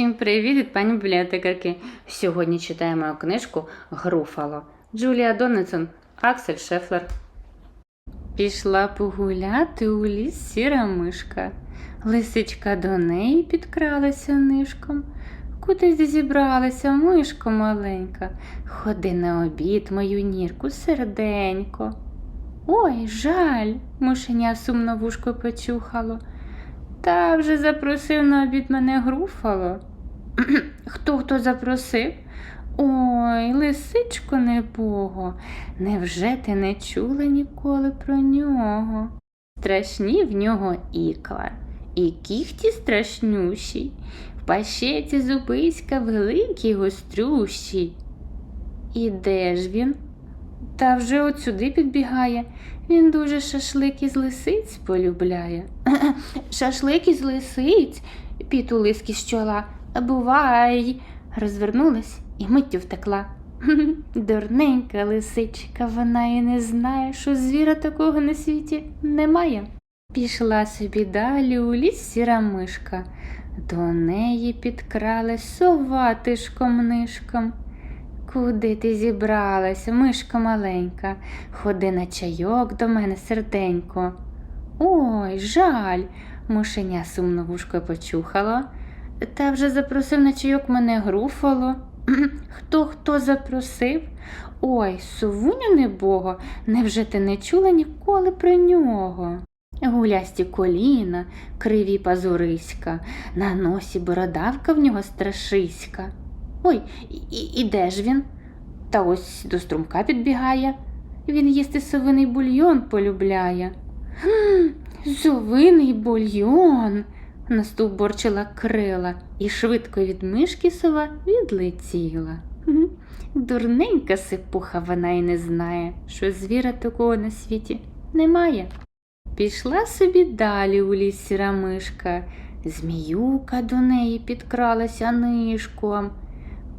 Всім привіт від пані бібліотекарки. Сьогодні читаємо книжку Груфало. Джулія Дональдсон, Аксель Шефлер. Пішла погуляти у ліс сіра мишка. Лисичка до неї підкралася нишком. Куди зібралася, мишко маленька? Ходи на обід, мою нірку, серденько. Ой, жаль, мишеня сумно вушко почухало. Та вже запросив на обід мене груфало. Хто хто запросив? Ой, лисичко небого, невже ти не чула ніколи про нього? Страшні в нього ікла, і кіхті страшнющі, в пащеті зубиська великий гострющий. І де ж він? Та вже от сюди підбігає. Він дуже шашлик із лисиць полюбляє. Шашлик із лисиць, піт у лиски з чола. Бувай. Розвернулась і миттю втекла. Дурненька лисичка, вона і не знає, що звіра такого на світі немає. Пішла собі далі у ліс сіра мишка. До неї підкралась сова тишком нишком. Куди ти зібралася, мишка маленька? Ходи на чайок до мене серденько. Ой, жаль, мишеня сумно вушко почухало. Та вже запросив на чайок мене груфало. Хто хто запросив? Ой, совуню небого, невже ти не чула ніколи про нього? Гулясті коліна, криві пазуриська, на носі бородавка в нього страшиська. Ой, і, і, де ж він? Та ось до струмка підбігає. Він їсти совиний бульйон полюбляє. Хм, совиний бульйон. Настовборчила крила, і швидко від мишки сова відлетіла. Дурненька сипуха вона й не знає, що звіра такого на світі немає. Пішла собі далі у ліс сіра мишка. Зміюка до неї підкралася нишком.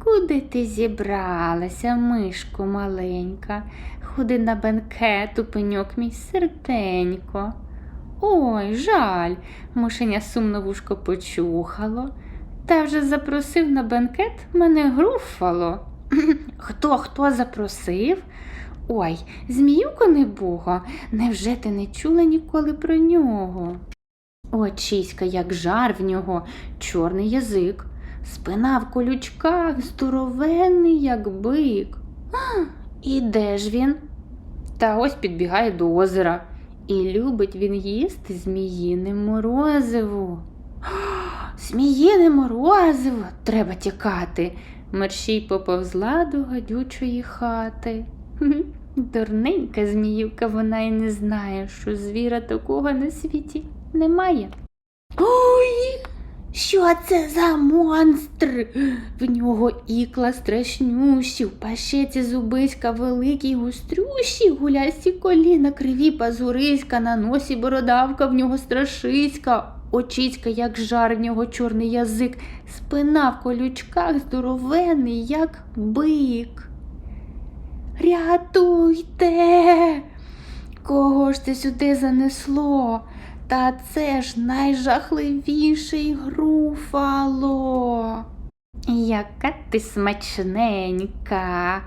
Куди ти зібралася, мишко маленька? Ходи на бенкет у пеньок мій серденько. Ой, жаль, мишеня сумно вушко почухало. Та вже запросив на бенкет мене груфало. Хто хто запросив? Ой, зміюко небого, невже ти не чула ніколи про нього? Очиська, як жар в нього, чорний язик, спина в колючках, здоровенний, як бик. А, і де ж він? Та ось підбігає до озера. І любить він їсти зміїне морозиво. Зміїне морозиво, треба тікати. Мерщій поповзла до гадючої хати. Дурненька зміївка, вона й не знає, що звіра такого на світі немає. Ой, що це за монстр? В нього ікла страшнющі, в пащеці зубиська великий гострющі, гулясті коліна, криві пазуриська, на носі бородавка, в нього страшиська, очиська, як жар, в нього чорний язик, спина в колючках здоровений, як бик. Рятуйте! Кого ж це сюди занесло? Та це ж найжахливіший груфало. Яка ти смачненька,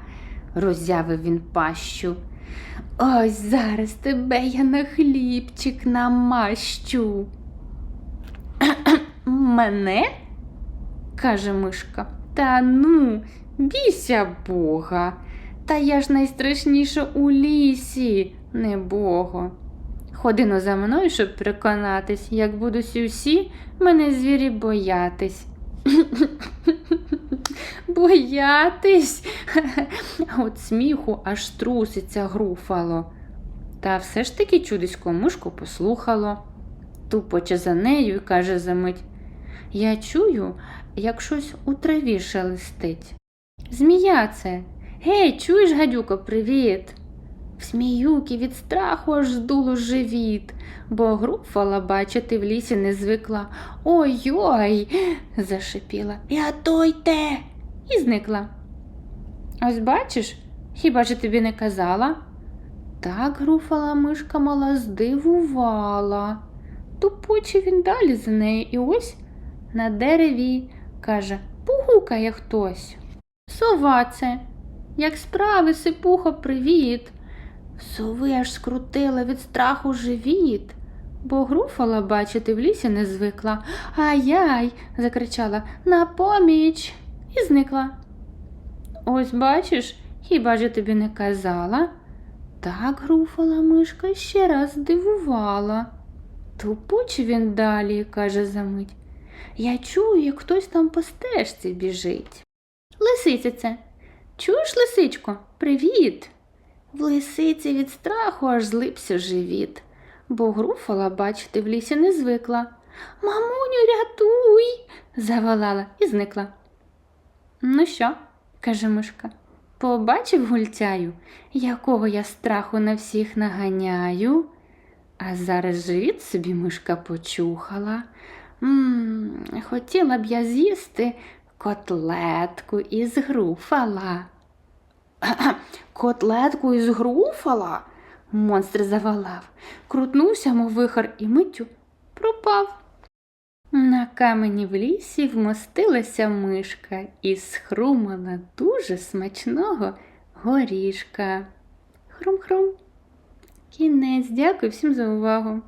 роззявив він пащу. Ось зараз тебе я на хлібчик намащу. Мене? каже мишка. Та ну, бійся Бога. Та я ж найстрашніша у лісі, не Бого. Ходино за мною, щоб переконатись, як будуть усі мене звірі боятись. Боятись? От сміху аж труситься груфало. Та все ж таки чудисько мишку послухало, тупоче за нею і каже замить. Я чую, як щось у траві шелестить. Змія це. Гей, чуєш, гадюко, привіт. В сміюки від страху аж здуло живіт, бо груфала бачити в лісі не звикла. Ой-ой, зашипіла. Рятуйте! І зникла. Ось бачиш, хіба ж тобі не казала? Так груфала мишка мала здивувала. Тупоче він далі за нею, і ось на дереві каже, погукає хтось. Сова це. Як справи, сипухо, привіт. Сови аж скрутила від страху живіт, бо груфала бачити в лісі не звикла. Ай-яй, закричала на поміч і зникла. Ось бачиш, хіба ж я тобі не казала? Так груфала мишка ще раз здивувала. Тупоче він далі, каже замить. Я чую, як хтось там по стежці біжить. Лисиця це. Чуєш, лисичко? Привіт. В лисиці від страху аж злипся живіт, бо груфала бачити в лісі не звикла. Мамуню, рятуй. заволала і зникла. Ну що, каже мишка, побачив гультяю, якого я страху на всіх наганяю. А зараз живіт собі мишка почухала. м хотіла б я з'їсти котлетку із груфала. Котлетку із груфала? Монстр завалав, крутнувся, мов вихор, і миттю пропав. На камені в лісі вмостилася мишка і схрумала дуже смачного горішка. Хрум-хрум. Кінець, дякую всім за увагу.